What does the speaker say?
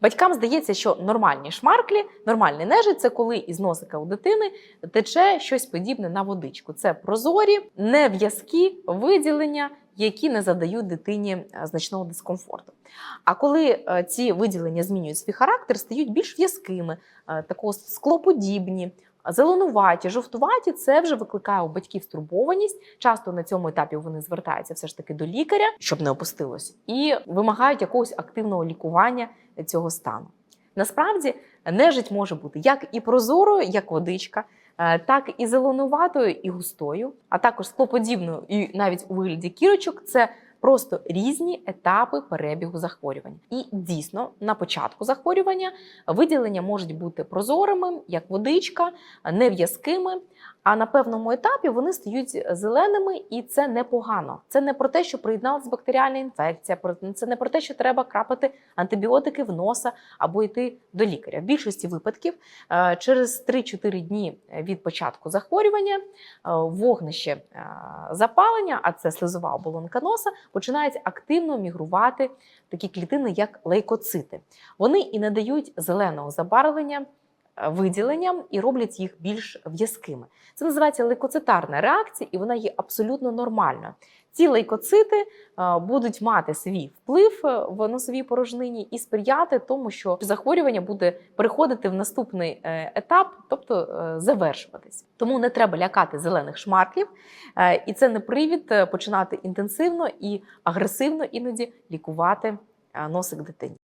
Батькам здається, що нормальні шмарклі, нормальний нежить це коли із носика у дитини тече щось подібне на водичку. Це прозорі, нев'язкі виділення, які не задають дитині е, значного дискомфорту. А коли е, ці виділення змінюють свій характер, стають більш в'язкими, е, такого склоподібні. Зеленуваті, жовтуваті це вже викликає у батьків стурбованість. Часто на цьому етапі вони звертаються все ж таки до лікаря, щоб не опустилось, і вимагають якогось активного лікування цього стану. Насправді нежить може бути як і прозорою, як водичка, е, так і зеленуватою, і густою, а також склоподібною, і навіть у вигляді кірочок це просто різні етапи перебігу захворювання. І дійсно на початку захворювання виділення можуть бути прозорими, як водичка, нев'язкими. А на певному етапі вони стають зеленими, і це непогано. Це не про те, що приєдналася бактеріальна інфекція, це не про те, що треба крапати антибіотики в носа або йти до лікаря. В більшості випадків е, через 3-4 дні від початку захворювання е, вогнище е, запалення, а це слизова оболонка носа, починають активно мігрувати такі клітини, як лейкоцити. Вони і надають зеленого забарвлення виділенням і роблять їх більш в'язкими. Це називається лейкоцитарна реакція, і вона є абсолютно нормальною. Ці лейкоцити е, будуть мати свій вплив е, в носовій порожнині і сприяти тому, що захворювання буде переходити в наступний е, етап, тобто завершуватись. Тому не треба лякати зелених шмарклів, і це не привід починати інтенсивно і агресивно іноді лікувати носик дитині.